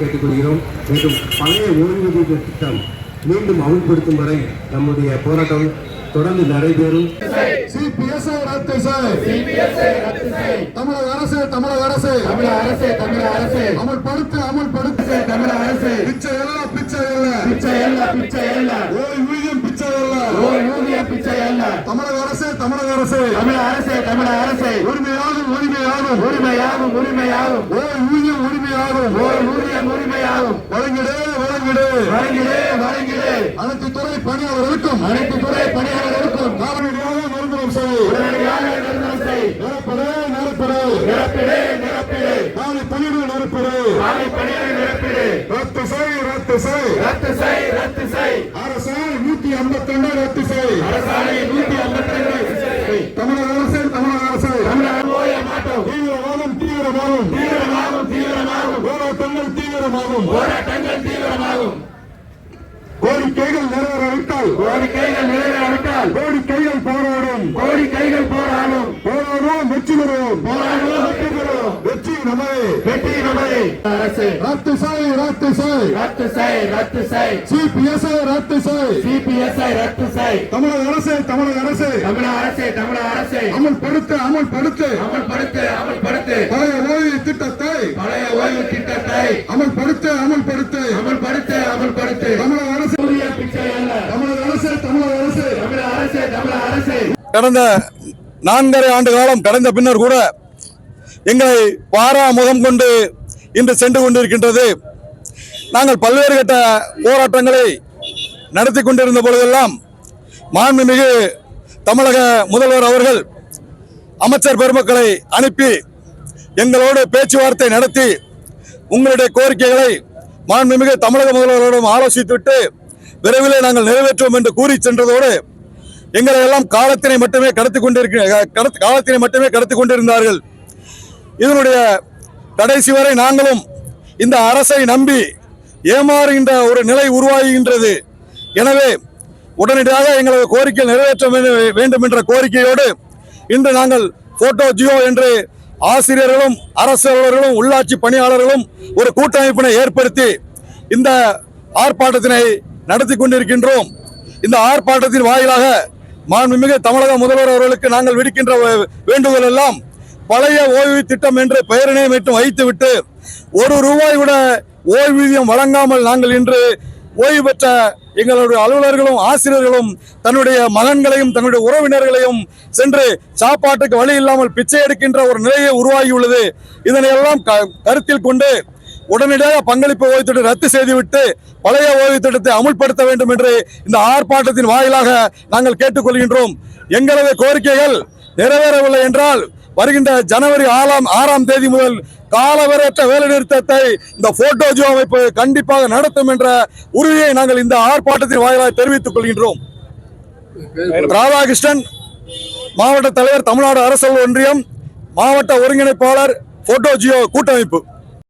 கேட்டுக்கொள்கிறோம். மேலும் பழைய ஓய்வூதிய திட்டம் மீண்டும் அமல்படுத்தும் வரை நம்முடைய போராட்டம் தொடர்ந்து நடைபெறும். சிபிஎஸ்ஐ ரத்து செய். தமிழக அரசு தமிழக அரசு. தமிழக அரசு தமிழக அரசு. அமல்படுத்து அமல்படுத்து தமிழக அரசு. பிச்சை அல்ல பிச்சை அல்ல. பிச்சை அல்ல பிச்சை அல்ல. ஓய்வூதியம் பிச்சை அல்ல. ஓய் ஊதிய பிச்சை அல்ல. தமிழக அரசு தமிழக அரசு. தமிழக அரசு தமிழக அரசு. உரிமையாகும் உரிமையாகும் உரிமையாகும் உரிமையாகும். ஓய்வூதியம் உரிமையாகும். ஓய் ஊதியம் உரிமையாகும். வழங்கிடு வழங்கிடு. வழங்கிடு வழங்கிடு. அனைத்து துறை பணியாளர்களுக்கும் அனைத்து துறை பணியாளர்களுக்கும் காவலடியாக நிரந்தரம் செய். உடனடியாக நிரந்தரம் செய். நிரப்படு நிரப்படு. நிரப்பிடு நிரப்பிடு. காலி பணியிட நிரப்படு. காலை பணியை நிரப்பிடு. ரத்து செய் ரத்து செய். ரத்து செய் அரசாணை நூத்தி ஐம்பத்தி ரெண்டு ரத்து செய் அரசாணை நூத்தி ஐம்பத்தி ரெண்டு தமிழக அரசு தமிழக அரசு தமிழக ஓய மாட்டோம் தீவிரவாதம் தீவிரவாதம் தீவிரமாகும் தீவிரமாகும் போராட்டங்கள் தீவிரமாகும். போராட்டங்கள் தீவிரமாகும். கோரிக்கைகள் நிறைவேறாவிட்டால். கோரிக்கைகள் நிறைவேறாவிட்டால். கோரிக்கைகள் போராடும். கோடி கைகள் போராடும். போராடுவோம் வெற்றி பெறுவோம். போராடுவோம் வெற்றி பெறுவோம். நமது வெற்றி நமது அரசு. ரத்து செய் ரத்து செய். ரத்து செய் ரத்து செய். சிபிஎஸ்ஐ ரத்து செய். சிபிஎஸ்ஐ ரத்து செய். தமிழக அரசு தமிழக அரசு. தமிழக அரசு தமிழக அரசு. அமல்படுத்து அமல்படுத்து. அமல்படுத்து அமல்படுத்து. பழைய ஓய்வு திட்டத்தை. பழைய ஓய்வு திட்டத்தை. அமல்படுத்து அமல்படுத்து. அமல்படுத்து அமல்படுத்து. தமிழக அரசு. ஊதிய பிச்சை அல்ல. தமிழக அரசு தமிழக அரசு. தமிழக அரசு தமிழக அரசு. கடந்த நான்கரை ஆண்டு காலம் கடந்த பின்னர் கூட எங்களை பாரா முகம் கொண்டு இன்று சென்று கொண்டிருக்கின்றது. நாங்கள் பல்வேறு கட்ட போராட்டங்களை நடத்தி கொண்டிருந்த பொழுதெல்லாம் மாண்புமிகு தமிழக முதல்வர் அவர்கள் அமைச்சர் பெருமக்களை அனுப்பி எங்களோடு பேச்சுவார்த்தை நடத்தி உங்களுடைய கோரிக்கைகளை மாண்புமிகு தமிழக முதல்வரோடும் ஆலோசித்துவிட்டு விரைவிலே நாங்கள் நிறைவேற்றுவோம் என்று கூறி சென்றதோடு எங்களை எல்லாம் காலத்தினை மட்டுமே கடத்தி கொண்டிருக்க காலத்தினை மட்டுமே கடத்தி கொண்டிருந்தார்கள். இதனுடைய கடைசி வரை நாங்களும் இந்த அரசை நம்பி ஏமாறுகின்ற ஒரு நிலை உருவாகின்றது. எனவே உடனடியாக எங்களது கோரிக்கை நிறைவேற்ற வேண்டும் என்ற கோரிக்கையோடு இன்று நாங்கள் போட்டோ ஜியோ என்று ஆசிரியர்களும் அரசு அலுவலர்களும் உள்ளாட்சி பணியாளர்களும் ஒரு கூட்டமைப்பினை ஏற்படுத்தி இந்த ஆர்ப்பாட்டத்தினை நடத்தி கொண்டிருக்கின்றோம். இந்த ஆர்ப்பாட்டத்தின் வாயிலாக மாண்புமிகு தமிழக முதல்வர் அவர்களுக்கு நாங்கள் விடுக்கின்ற வே- வேண்டுகோள் எல்லாம் பழைய ஓய்வு திட்டம் என்று பெயரினை மட்டும் வைத்துவிட்டு ஒரு ரூபாய் கூட ஓய்வூதியம் வழங்காமல் நாங்கள் இன்று ஓய்வு பெற்ற எங்களுடைய அலுவலர்களும் ஆசிரியர்களும் தன்னுடைய மகன்களையும் தன்னுடைய உறவினர்களையும் சென்று சாப்பாட்டுக்கு வழி இல்லாமல் பிச்சை எடுக்கின்ற ஒரு நிலையை உருவாகியுள்ளது. இதனை எல்லாம் க- கருத்தில் கொண்டு உடனடியாக பங்களிப்பு ஓய்வு திட்டம் ரத்து செய்துவிட்டு பழைய ஓய்வு திட்டத்தை அமுல்படுத்த வேண்டும் என்று இந்த ஆர்ப்பாட்டத்தின் வாயிலாக நாங்கள் கேட்டுக்கொள்கின்றோம். எங்களது கோரிக்கைகள் நிறைவேறவில்லை என்றால் வருகின்ற ஜனவரி ஆறாம் ஆறாம் தேதி முதல் காலவரையற்ற வேலைநிறுத்தத்தை இந்த போட்டோ ஜோ அமைப்பு கண்டிப்பாக நடத்தும் என்ற உறுதியை நாங்கள் இந்த ஆர்ப்பாட்டத்தின் வாயிலாக தெரிவித்துக் கொள்கின்றோம். ராதாகிருஷ்ணன் மாவட்ட தலைவர் தமிழ்நாடு அரசு ஒன்றியம் மாவட்ட ஒருங்கிணைப்பாளர் போட்டோ ஜியோ கூட்டமைப்பு.